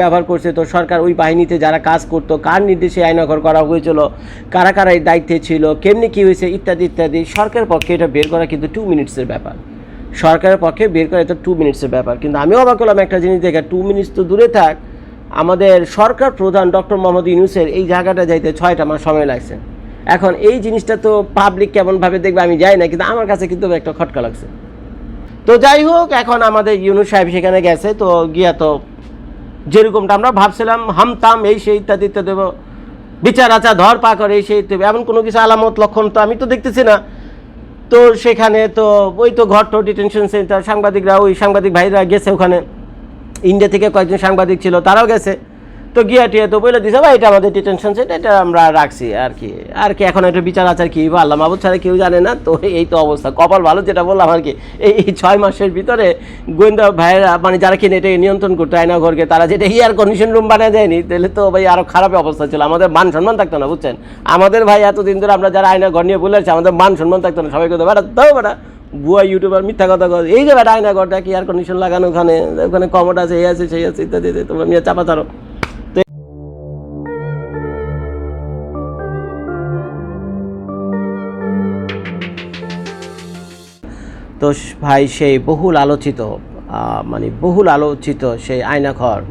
ব্যবহার করছে তো সরকার ওই বাহিনীতে যারা কাজ করতো, কার নির্দেশে আইনঘর করা হয়েছিল, কারা কারা দায়িত্বে ছিল, কেমনি কী হয়েছে, ইত্যাদি ইত্যাদি, সরকারের পক্ষে এটা বের করা কিন্তু টু মিনিটসের ব্যাপার। সরকারের পক্ষে বের করা এটা টু মিনিটসের ব্যাপার। কিন্তু আমিও অবাক করলাম একটা জিনিস দেখে টু মিনিটস তো দূরে থাক, আমাদের সরকার প্রধান ডক্টর মোহাম্মদ ইউনুসের এই জায়গাটা যাইতে ছয়টা মাস সময় লাগছে। এখন এই জিনিসটা তো পাবলিক কেমনভাবে দেখবে আমি যাই না, কিন্তু আমার কাছে কিন্তু একটা খটকা লাগছে। তো যাই হোক, এখন আমাদের ইউনুস সাহেব সেখানে গেছে, তো গিয়া তো যেরকমটা আমরা ভাবছিলাম হামতাম এই সেই ইত্যাদি ইত্যাদি বিচার আচার, ধর পা করে এই সেই ইত্যাদি, এমন কোনো কিছু আলামত, লক্ষণ তো আমি তো দেখতেছি না। তো সেখানে তো ওই তো ঘর তো ডিটেনশন সেন্টার সাংবাদিকরা, ওই সাংবাদিক ভাইরা গেছে ওখানে। ইন্ডিয়া থেকে কয়েকজন সাংবাদিক ছিল, তারাও গেছে। তো গিয়া টিয়া তো বলে দিছে, ভাই, এটা আমাদের ডিটেনশন সেন্টার এটা আমরা রাখছি আর কি। আর কি, এখন একটা বিচার আচার কি বা আল্লাহ মাহবুদ ছাড়া কেউ জানে না, তো এই তো অবস্থা। কপাল ভালো যেটা বললাম আর কি, এই ছয় মাসের ভিতরে গোয়েন্দা ভাইয়েরা মানে যারা কিনে এটা নিয়ন্ত্রণ করতো, আয়না ঘরকে, তারা যেটা এয়ার কন্ডিশন রুম বানিয়ে দেয়নি, তাহলে তো ভাই আরও খারাপ অবস্থা ছিল। আমাদের মান সম্মান থাকতো না, বুঝছেন? আমাদের ভাই এতদিন ধরে আমরা যারা আয়না ঘর নিয়ে বলে আসছি, আমাদের মান সম্মান থাকতো না। সবাই কথা বেড়া দাও বেড়া বুয়া ইউটিউবার মিথ্যা কথা কথা এই যে বেটা, আয়না ঘরটা কি এয়ার কন্ডিশন লাগানো ওখানে? ওখানে কমোড আছে, এই আছে, সেই আছে, ইত্যাদি তোমরা নিয়ে চাপা চারো তো ভাই সেই বহুল আলোচিত মানে বহুল আলোচিত সেই আয়নাঘর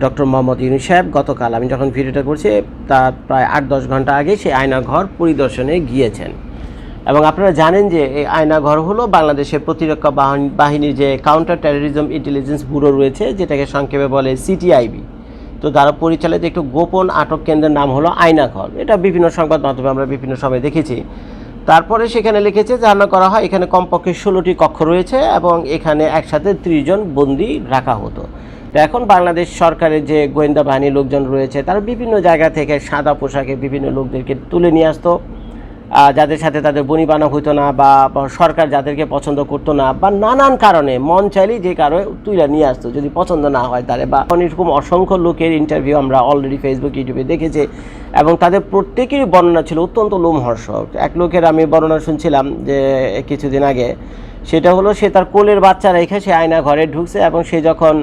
ডক্টর মোহাম্মদ ইউনুস সাহেব গতকাল, আমি যখন ভিডিওটা করছি, তার প্রায় আট দশ ঘণ্টা আগে সেই আয়নাঘর পরিদর্শনে গিয়েছেন। এবং আপনারা জানেন যে এই আয়নাঘর হলো বাংলাদেশের প্রতিরক্ষা বাহিনী- বাহিনীর যে কাউন্টার টেরোরিজম ইন্টেলিজেন্স ব্যুরো রয়েছে, যেটাকে সংক্ষেপে বলে সিটিআইবি তো দ্বারা পরিচালিত একটু গোপন আটক কেন্দ্রের নাম হলো আয়নাঘর। এটা বিভিন্ন সংবাদ মাধ্যমে আমরা বিভিন্ন সময় দেখেছি। তারপরে সেখানে লিখেছে ধারণা করা হয়, এখানে কমপক্ষে ষোলোটি কক্ষ রয়েছে এবং এখানে একসাথে ত্রিশ জন বন্দি রাখা হতো। তো এখন বাংলাদেশ সরকারের যে গোয়েন্দা বাহিনীর লোকজন রয়েছে, তারা বিভিন্ন জায়গা থেকে সাদা পোশাকে বিভিন্ন লোকদেরকে তুলে নিয়ে আসতো। যাদের সাথে তাদের বনিবানা হইতো না বা সরকার যাদেরকে পছন্দ করতো না বা নানান কারণে মন চাইলেই যে কারও তুইলা নিয়ে আসতো, যদি পছন্দ না হয় তাহলে। বা এরকম অসংখ্য লোকের ইন্টারভিউ আমরা অলরেডি ফেসবুক ইউটিউবে দেখেছি এবং তাদের প্রত্যেকেরই বর্ণনা ছিল অত্যন্ত লোমহর্ষক। এক লোকের আমি বর্ণনা শুনছিলাম যে কিছুদিন আগে, সেটা হলো সে তার কোলের বাচ্চা রেখে সে আয়না ঘরে ঢুকছে এবং সে যখন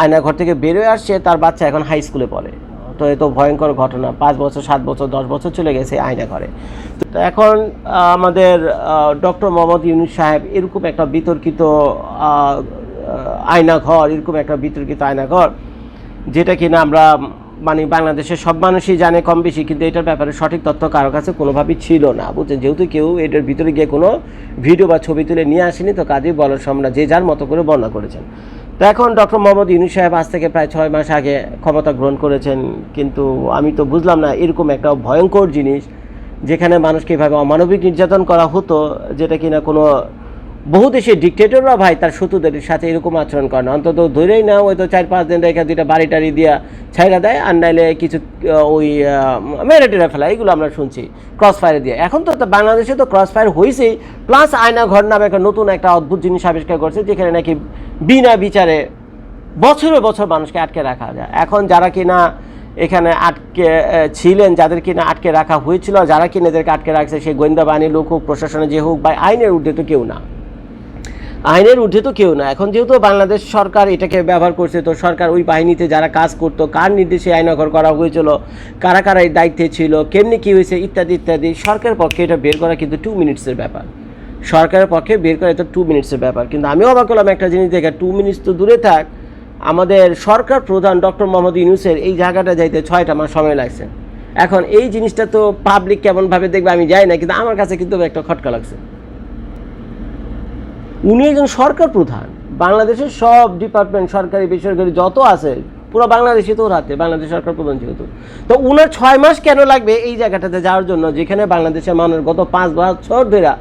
আয়না ঘর থেকে বেরোয় আসছে, তার বাচ্চা এখন হাই স্কুলে পড়ে। তো এ তো ভয়ঙ্কর ঘটনা। পাঁচ বছর সাত বছর দশ বছর চলে গেছে আয়না ঘরে। তো এখন আমাদের ডক্টর মোহাম্মদ ইউনুস সাহেব এরকম একটা বিতর্কিত আহ, আয়না ঘর এরকম একটা বিতর্কিত আয়না ঘর যেটা কিনা আমরা মানে বাংলাদেশের সব মানুষই জানে কম বেশি কিন্তু এটার ব্যাপারে সঠিক তথ্য কারও কাছে কোনোভাবেই ছিল না বুঝছেন? যেহেতু কেউ এটার ভিতরে গিয়ে কোনো ভিডিও বা ছবি তুলে নিয়ে আসেনি তো কাজেই বলার সম্রা যে যার মতো করে বর্ণনা করেছেন। তো এখন ডক্টর মোহাম্মদ ইউনুস সাহেব আজ থেকে প্রায় ছয় মাস আগে ক্ষমতা গ্রহণ করেছেন, কিন্তু আমি তো বুঝলাম না, এরকম একটা ভয়ঙ্কর জিনিস যেখানে মানুষকে এভাবে অমানবিক নির্যাতন করা হতো, যেটা কিনা কোনো বহু দেশের ডিকটেটররা ভাই তার শত্রুদের সাথে এরকম আচরণ করে না। অন্তত ধরেই না ওই তো চার পাঁচ দিন রেখে দুইটা বাড়ি টাড়ি দিয়া ছাইরা দেয়, আর নাইলে কিছু ওই মেরে টেরে ফেলা এগুলো আমরা শুনছি ক্রস ফায়ারে দিয়ে। এখন তো বাংলাদেশে তো ক্রস ফায়ার হয়েছেই প্লাস আয়না ঘর নামে একটা নতুন একটা অদ্ভুত জিনিস আবিষ্কার করছে, যেখানে নাকি বিনা বিচারে বছরে বছর মানুষকে আটকে রাখা যায়। এখন যারা কিনা এখানে আটকে ছিলেন, যাদের কিনা আটকে রাখা হয়েছিল যারা কিনা এদেরকে আটকে রাখছে সেই গোয়েন্দা বাহিনীর লোক হোক প্রশাসনে যে হোক, বা আইনের ঊর্ধ্বে তো কেউ না। আইনের ঊর্ধ্বে তো কেউ না। এখন যেহেতু বাংলাদেশ সরকার এটাকে ব্যবহার করছে, তো সরকার ওই বাহিনীতে যারা কাজ করতো, কার নির্দেশে আইনঘর করা হয়েছিল, কারা কারা এই দায়িত্বে ছিল, কেমনি কী হয়েছে, ইত্যাদি ইত্যাদি, সরকারের পক্ষে এটা বের করা কিন্তু টু মিনিটসের ব্যাপার। সরকারের পক্ষে বের করা এটা টু মিনিটসের ব্যাপার। কিন্তু আমিও অবাক করলাম একটা জিনিস দেখে টু মিনিটস তো দূরে থাক, আমাদের সরকার প্রধান ডক্টর মোহাম্মদ ইউনুসের এই জায়গাটা যাইতে ছয়টা মাস সময় লাগছে। এখন এই জিনিসটা তো পাবলিক কেমনভাবে দেখবে আমি যাই না, কিন্তু আমার কাছে কিন্তু একটা খটকা লাগছে। উনি একজন সরকার প্রধান। বাংলাদেশের সব ডিপার্টমেন্ট সরকারি, বেসরকারি যত আছে, পুরো বাংলাদেশে তো হাতে, বাংলাদেশ সরকার প্রধান যেহেতু। তো উনার ছয় মাস কেন লাগবে এই জায়গাটাতে যাওয়ার জন্য, যেখানে বাংলাদেশের মানুষ গত পাঁচ বছর ধরে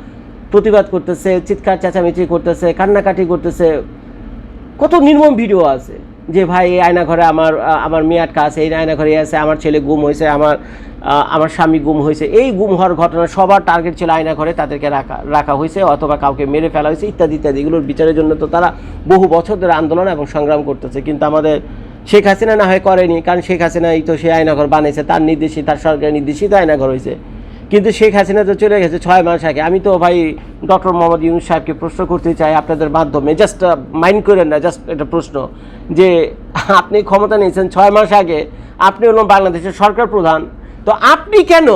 প্রতিবাদ করতেছে, চিৎকার, চেঁচামেচি করতেছে, কান্নাকাটি করতেছে। কত নির্মম ভিডিও আছে যে, ভাই, এই আয়না ঘরে আমার আমার মেয়ে আটকা আছে, এই আয়না ঘরে আছে, আমার ছেলে গুম হয়েছে, আমার আমার স্বামী গুম হয়েছে। এই গুম হওয়ার ঘটনা সবার টার্গেট ছিল আয়না ঘরে, তাদেরকে রাখা রাখা হয়েছে অথবা কাউকে মেরে ফেলা হয়েছে, ইত্যাদি ইত্যাদি। এগুলোর বিচারের জন্য তো তারা বহু বছর ধরে আন্দোলন এবং সংগ্রাম করতেছে। কিন্তু আমাদের শেখ হাসিনা না হয় করেনি, কারণ শেখ হাসিনা এই তো সে আয়নাঘর বানিয়েছে, তার নির্দেশে, তার সরকারের নির্দেশিত আয়নাঘর হয়েছে। কিন্তু শেখ হাসিনা তো চলে গেছে ছয় মাস আগে। আমি তো ভাই ডক্টর মোহাম্মদ ইউনুস সাহেবকে প্রশ্ন করতে চাই আপনাদের মাধ্যমে। জাস্ট মাইন্ড করেন না জাস্ট একটা প্রশ্ন। যে আপনি ক্ষমতা নিয়েছেন ছয় মাস আগে, আপনি হলেন বাংলাদেশের সরকার প্রধান। তো আপনি কেন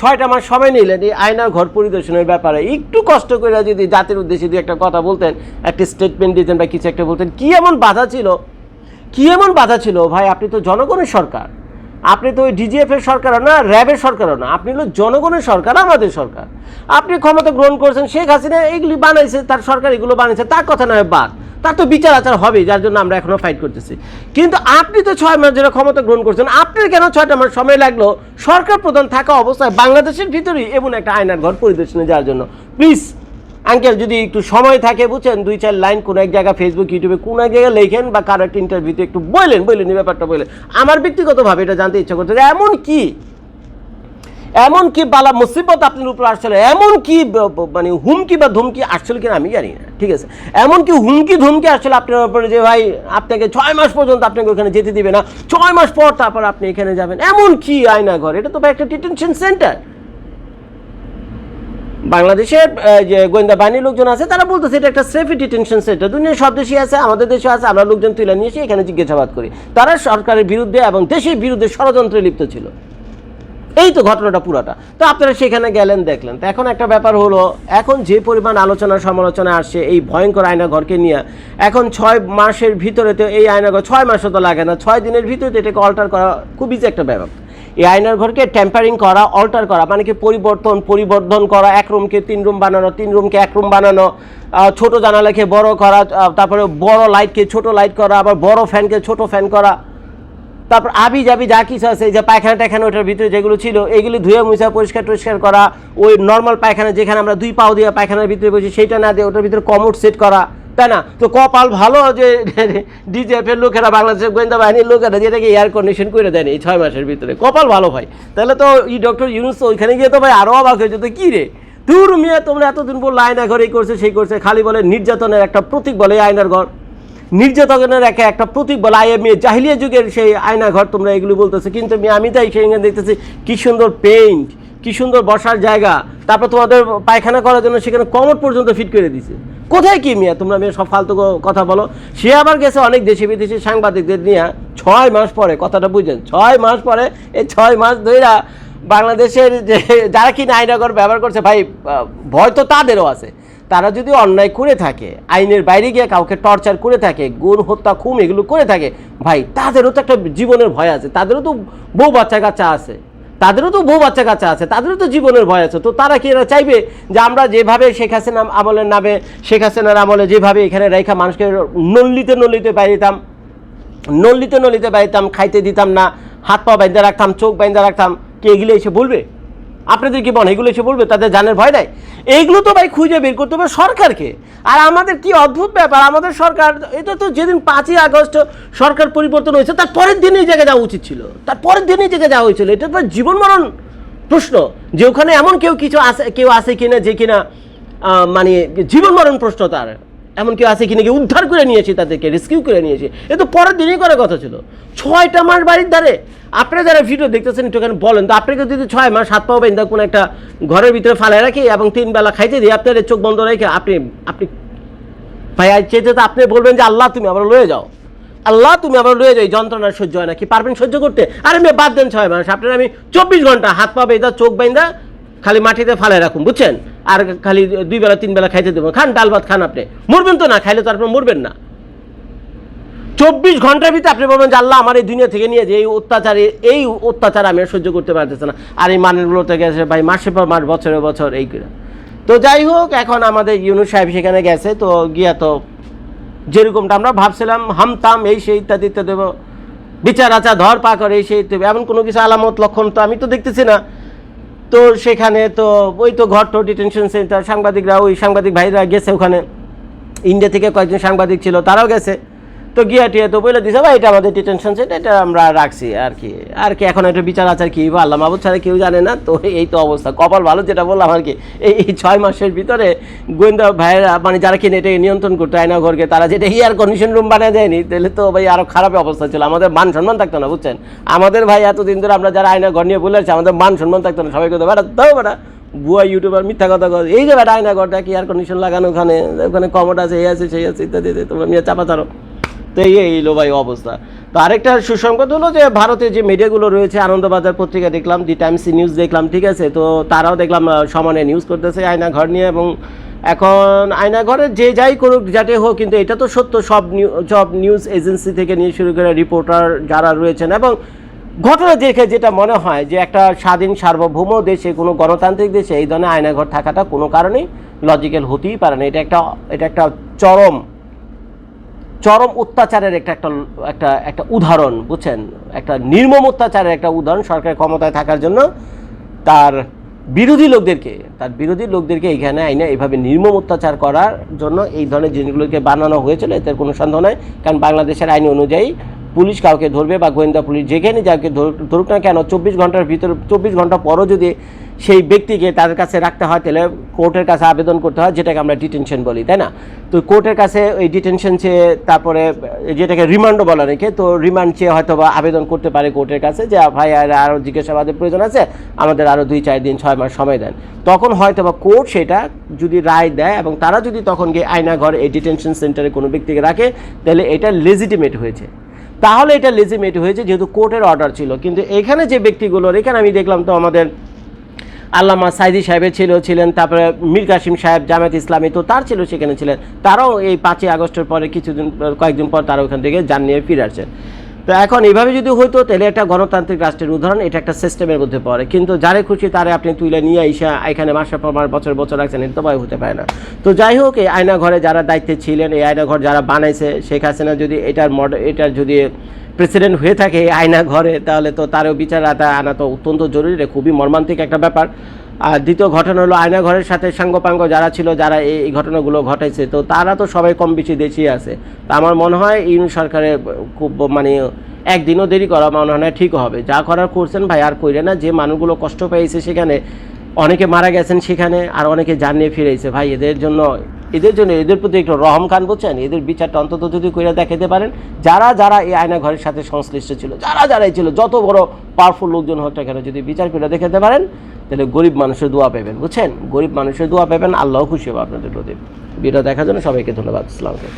ছয়টা মাস সময় নিলেন এই আয়নার ঘর পরিদর্শনের ব্যাপারে? একটু কষ্ট করে যদি জাতির উদ্দেশ্যে দুই একটা কথা বলতেন, একটা স্টেটমেন্ট দিতেন বা কিছু একটা বলতেন, কী এমন বাধা ছিল? কি এমন বাধা ছিল? ভাই, আপনি তো জনগণের সরকার। আপনি তো ওই ডিজিএফের সরকারও না র্যাবের সরকারও না। আপনি হলো জনগণের সরকার, আমাদের সরকার। আপনি ক্ষমতা গ্রহণ করছেন শেখ হাসিনা এইগুলি বানাইছে, তার সরকার এগুলো বানিয়েছে তার কথা নয় বাদ। তার তো বিচার আচার হবে, যার জন্য আমরা এখনও ফাইট করতেছি। কিন্তু আপনি তো ছয় মাস ধরে ক্ষমতা গ্রহণ করছেন, আপনার কেন ছয়টা মাস সময় লাগল? সরকার প্রধান থাকা অবস্থায় বাংলাদেশের ভিতরেই এমন একটা আয়নার ঘর পরিদর্শনে যাওয়ার জন্য। প্লিজ আঙ্কেল যদি একটু সময় থাকে, বুঝছেন? দুই চার লাইন কোনো এক জায়গায় ফেসবুক ইউটিউবে কোনো এক জায়গায় লেখেন বা কারও একটা ইন্টারভিউতে একটু বললেন বললেন এই ব্যাপারটা বললেন আমার ব্যক্তিগতভাবে এটা জানতে ইচ্ছা করছে এমন কি? এমন কি বালা মুসিবত আপনার উপর আসলে এমন কি মানে হুমকি বা ধমকি আসলে কিনা আমি জানি না। ঠিক আছে? এমন কি হুমকি ধমকি আসলে আপনার উপরে যে, ভাই, আপনাকে ছয় মাস পর্যন্ত আপনাকে ওখানে যেতে দিবে না। ছয় মাস পর তারপর আপনি এখানে যাবেন। এমন কি আয়না ঘর এটা তো ভাই একটা ডিটেনশন সেন্টার বাংলাদেশের যে গোয়েন্দা বাহিনীর লোকজন আছে, তারা বলতেছে এটা একটা সেফ ডিটেনশন সেন্টার দুনিয়ার সব দেশে আছে, আমাদের দেশে আছে, আমরা লোকজন তুলে নিয়ে এসে এখানে জিজ্ঞাসাবাদ করি। তারা সরকারের বিরুদ্ধে এবং দেশের বিরুদ্ধে ষড়যন্ত্রে লিপ্ত ছিল। এই তো ঘটনাটা পুরোটা। তো আপনারা সেখানে গেলেন, দেখলেন। তো এখন একটা ব্যাপার হলো, এখন যে পরিমাণ আলোচনা সমালোচনা আসছে, এই ভয়ঙ্কর আয়না ঘরকে নিয়ে, এখন ছয় মাসের ভিতরে তো এই আয়নাঘর, ছয় মাসও তো লাগে না, ছয় দিনের ভিতরে তো এটাকে অল্টার করা খুবই যে একটা ব্যাপার। এই আয়নার ঘরকে টেম্পারিং করা অল্টার করা মানে কি পরিবর্তন, পরিবর্ধন করা, এক রুমকে তিন রুম বানানো, তিন রুমকে এক রুম বানানো ছোট জানালাকে বড় করা তারপরে বড় লাইটকে ছোট লাইট করা, আবার বড় ফ্যানকে ছোট ফ্যান করা তারপর আবি যাবি যা কিছু আছে যে পায়খানা টায়খানা ওটার ভিতরে যেগুলো ছিল, এগুলি ধুয়ে মুছা পরিষ্কার টরিষ্কার করা, ওই নর্মাল পায়খানা যেখানে আমরা দুই পাও দিয়ে পায়খানার ভিতরে বসি, সেইটা না দিয়ে ওটার ভিতরে কমোড সেট করা, তাই না? তো কপাল ভালো যে ডিজিএফ এর লোকেরা, বাংলাদেশের গোয়েন্দা বাহিনীর লোকেরা যেটাকে এয়ার কন্ডিশন করে দেয়নি এই ছয় মাসের ভিতরে। কপাল ভালো ভাই। তাহলে তো এই ডক্টর ইউনুস ওইখানে গিয়ে তো ভাই আরও অবাক হয়েছে তো কী রে? দূর মিয়া, তোমরা এতদিন বলল আয়না ঘর এই করছে, সেই করছে। খালি বলে, নির্যাতনের একটা প্রতীক বলে আয়নার ঘর। নির্যাতনের একে একটা প্রতীক বলে আইএমএ জাহিলিয়া যুগের সেই আয়না ঘর তোমরা এগুলো বলতেছো। কিন্তু আমি আমি তাই সেখানে দেখতেছি, কী সুন্দর পেইন্ট কি সুন্দর বসার জায়গা। তারপর তোমাদের পায়খানা করার জন্য সেখানে কমট পর্যন্ত ফিট করে দিছে। কোথায় কি মিয়া? তোমরা মেয়ে সব ফালতু কথা বলো। সে আবার গেছে অনেক দেশে বিদেশি সাংবাদিকদের নিয়ে ছয় মাস পরে, কথাটা বুঝছেন ছয় মাস পরে এই ছয় মাস ধইরা বাংলাদেশের যে যারা কিনা আইনাগর ব্যবহার করছে, ভাই ভয় তো তাদেরও আছে। তারা যদি অন্যায় করে থাকে, আইনের বাইরে গিয়ে কাউকে টর্চার করে থাকে, গুণ, হত্যা খুম এগুলো করে থাকে, ভাই, তাদেরও তো একটা জীবনের ভয় আছে, তাদেরও তো বউ বাচ্চা কাচ্চা আছে, তাদেরও তো বউ বাচ্চা কাচ্চা আছে, তাদেরও তো জীবনের ভয় আছে, তো তারা কি এরা চাইবে যে আমরা যেভাবে শেখ হাসিনা আমলের নামে, শেখ হাসিনার আমলে যেভাবে এখানে রেখা মানুষকে নল্লিতে নল্লিতে বাইরিতাম নল্লিতে নল্লিতে বাইতাম খাইতে দিতাম না, হাত পা বাইন্দা রাখতাম, চোখ বাইন্দা রাখতাম, কি এগুলো এসে বলবে? আপনাদের কি মনে এগুলো এসে বলবে, তাদের জানের ভয় নাই? এইগুলো তো ভাই খুঁজে বের করতে হবে সরকারকে। আর আমাদের কি অদ্ভুত ব্যাপার, আমাদের সরকার, এটা তো যেদিন পাঁচই আগস্ট সরকার পরিবর্তন হয়েছে, তার পরের দিনই জায়গায় যাওয়া উচিত ছিল। তার পরের দিনই জায়গায় যাওয়া হয়েছিল। এটা তো জীবন মরণ প্রশ্ন। যে ওখানে এমন কেউ কিছু আছে, কেউ আছে কিনা, যে কিনা মানে জীবন মরণ প্রশ্ন তার। এমন কেউ আছে কি নাকি উদ্ধার করে নিয়েছি তাদেরকে রেস্কিউ করে নিয়েছে। এ তো পরের দিনই করার কথা ছিল। ছয়টা মাস বাড়ির ধারে। আপনারা যারা ভিডিও দেখতেছেন একটু এখানে বলেন, তো আপনাকে যদি ছয় মাস হাত পাও বেঁধে কোনো একটা ঘরের ভিতরে ফালায় রাখি এবং তিন বেলা খাইতে দিই আপনার চোখ বন্ধ রেখে আপনি আপনি ভাই চেয়ে তো আপনি বলবেন যে, আল্লাহ, তুমি আবার লয়ে যাও। আল্লাহ, তুমি আবার লয়ে যাও। এই যন্ত্রণা সহ্য হয় না। কি পারবেন সহ্য করতে? আরে, মেয়ে, বাদ দেন ছয় মাস। আপনার আমি চব্বিশ ঘণ্টা হাত পা বেঁধা, চোখ বাইন্দা খালি মাটিতে ফালায় রাখুন, বুঝছেন? আর খালি দুই বেলা, তিন বেলা খাইতে দেবো। খান, ডাল ভাত খান আপনি। মরবেন তো না, খাইলে তো আপনি মরবেন না। চব্বিশ ঘণ্টার ভিতরে আপনি বলবেন যে, আল্লাহ আমার এই দুনিয়া থেকে নিয়ে যে এই অত্যাচার এই অত্যাচার আমি আর সহ্য করতে পারতেছি না। আর এই মানেরগুলোতে গেছে ভাই মাসে পর মাস, বছরে বছর এই তো যাই হোক, এখন আমাদের ইউনুস সাহেব সেখানে গেছে, তো গিয়া তো যেরকমটা আমরা ভাবছিলাম হামতাম এই সেই ইত্যাদি ইত্যাদি, বিচার আচার, ধর পা করে এই সেই এমন কোনো কিছু আলামত, লক্ষণ তো আমি তো দেখতেছি না। তো সেখানে তো ওই তো ঘর তো ডিটেনশন সেন্টার সাংবাদিকরা, ওই সাংবাদিক ভাইরা গেছে ওখানে। ইন্ডিয়া থেকে কয়েকজন সাংবাদিক ছিল, তারাও গেছে। তো গিয়া টিয়া তো বলে দিছে, ভাই, এটা আমাদের ডিটেনশন সেন্টার এটা আমরা রাখছি আর কি। আর কি, এখন একটা বিচার আচার কি বা আল্লাহ মাহবুদ ছাড়া কেউ জানে না, তো এই তো অবস্থা। কপাল ভালো যেটা বললাম আর কি, এই ছয় মাসের ভিতরে গোয়েন্দা ভাইয়েরা মানে যারা কিনে এটাকে নিয়ন্ত্রণ করতো, আয়না ঘরকে, তারা যেটা এয়ার কন্ডিশন রুম বানিয়ে দেয়নি, তাহলে তো ভাই আরও খারাপ অবস্থা ছিল। আমাদের মান সম্মান থাকতো না, বুঝছেন? আমাদের ভাই এতদিন ধরে আমরা যারা আয়না ঘর নিয়ে বলে আসছি, আমাদের মান সম্মান থাকতো না। সবাই কথা বেড়া দাও বেড়া বুয়া ইউটিউবার মিথ্যা কথা কথা এই যে বেটা, আয়না ঘরটা কি এয়ার কন্ডিশন লাগানো ওখানে? ওখানে কমোড আছে, এই আছে, সেই আছে, ইত্যাদি তোমরা নিয়ে চাপা চারো তো এই এইলো ভাই অবস্থা। তো আরেকটা সুসংবাদ হলো যে ভারতে যে মিডিয়াগুলো রয়েছে, আনন্দবাজার পত্রিকা দেখলাম, দি টাইমস নিউজ দেখলাম, ঠিক আছে? তো তারাও দেখলাম সমানে নিউজ করতেছে আয়না ঘর নিয়ে এবং এখন আয়না ঘরে যে যাই করুক, যাতে হোক, কিন্তু এটা তো সত্য, সব নিউ, সব নিউজ এজেন্সি থেকে নিয়ে শুরু করে রিপোর্টার যারা রয়েছেন এবং ঘটনা দেখে যেটা মনে হয় যে একটা স্বাধীন সার্বভৌম দেশে, কোনো গণতান্ত্রিক দেশে এই ধরনের আয়নাঘর থাকাটা কোনো কারণেই লজিক্যাল হতেই পারে না। এটা একটা এটা একটা চরম চরম অত্যাচারের একটা একটা একটা একটা উদাহরণ, বুঝছেন? একটা নির্মম অত্যাচারের একটা উদাহরণ সরকারের ক্ষমতায় থাকার জন্য তার বিরোধী লোকদেরকে, তার বিরোধী লোকদেরকে এইখানে আইনে এইভাবে নির্মম অত্যাচার করার জন্য এই ধরনের জিনিসগুলোকে বানানো হয়েছিল এতে কোনো সন্দেহ নয় কারণ বাংলাদেশের আইন অনুযায়ী পুলিশ কাউকে ধরবে বা গোয়েন্দা পুলিশ যেখানে যাকে ধর- ধরুক না কেন, চব্বিশ ঘণ্টার ভিতর, চব্বিশ ঘণ্টা পরও যদি সেই ব্যক্তিকে তাদের কাছে রাখতে হয়, তাহলে কোর্টের কাছে আবেদন করতে হয়, যেটাকে আমরা ডিটেনশন বলি, তাই না? তো কোর্টের কাছে ওই ডিটেনশন চেয়ে তারপরে, যেটাকে রিমান্ডও বলা রেখে তো রিমান্ড চেয়ে হয়তো বা আবেদন করতে পারে কোর্টের কাছে যে ভাই আর আরও জিজ্ঞাসাবাদের প্রয়োজন আছে, আমাদের আরও দুই, চার দিন, ছয় মাস সময় দেন। তখন হয়তো বা কোর্ট সেটা যদি রায় দেয় এবং তারা যদি তখন গিয়ে আয়না ঘর এই ডিটেনশন সেন্টারে কোনো ব্যক্তিকে রাখে, তাহলে এটা লেজিটিমেট হয়েছে। তাহলে এটা লেজিমেট হয়েছে, যেহেতু কোর্টের অর্ডার ছিল। কিন্তু এখানে যে ব্যক্তিগুলোর, এখানে আমি দেখলাম তো আমাদের আল্লামা সাইদি সাহেবের ছিল ছিলেন, তারপরে মীর কাসিম সাহেব জামায়াত ইসলামী, তো তার ছিল সেখানে ছিলেন। তারাও এই পাঁচই আগস্টের পরে কিছুদিন, কয়েকদিন পর তারা ওখান থেকে যান নিয়ে ফিরে আসছেন। তো এখন এইভাবে যদি হইতো, তাহলে একটা গণতান্ত্রিক রাষ্ট্রের উদাহরণ, এটা একটা সিস্টেমের মধ্যে পড়ে। কিন্তু যারে খুশি তারে আপনি তুলে নিয়ে আইসা, এখানে মাসের পর মাস, বছর বছর রাখছেন, এটা তো হতে পারে না। তো যাই হোক, এই আয়না ঘরে যারা দায়িত্বে ছিলেন, এই আয়না ঘর যারা বানাইছে, শেখ হাসিনা যদি এটার মডেল এটার যদি প্রেসিডেন্ট হয়ে থাকে আয়না ঘরে তাহলে তো তারও বিচার আনা তো অত্যন্ত জরুরি রে, খুবই মর্মান্তিক একটা ব্যাপার। আর দ্বিতীয় ঘটনা হলো আয়না ঘরের সাথে সাঙ্গপাঙ্গ যারা ছিল যারা এই এই ঘটনাগুলো ঘটাইছে তো তারা তো সবাই কম বেশি দেশই আছে। তা আমার মনে হয় ইউনি সরকারের খুব মানে একদিনও দেরি করা মনে হয় ঠিক হবে। যা করার করছেন ভাই আর কইরে না যে মানুষগুলো কষ্ট পেয়েছে সেখানে অনেকে মারা গেছেন সেখানে আর অনেকে জানিয়ে ফিরেছে ভাই এদের জন্য এদের জন্য এদের প্রতি একটু রহম খান বলছেন, এদের বিচারটা অন্তত যদি করে দেখাতে পারেন, যারা যারা এই আয়না ঘরের সাথে সংশ্লিষ্ট ছিল, যারা যারাই ছিল, যত বড় পাওয়ারফুল লোকজন হোক কেন, যদি বিচার করে দেখাতে পারেন, তাহলে গরিব মানুষের দোয়া পাবেন বুঝছেন? গরিব মানুষের দোয়া পাবেন আল্লাহ খুশি হবে আপনাদের প্রতি। ভিডিও দেখার জন্য সবাইকে ধন্যবাদ। ইসলামকে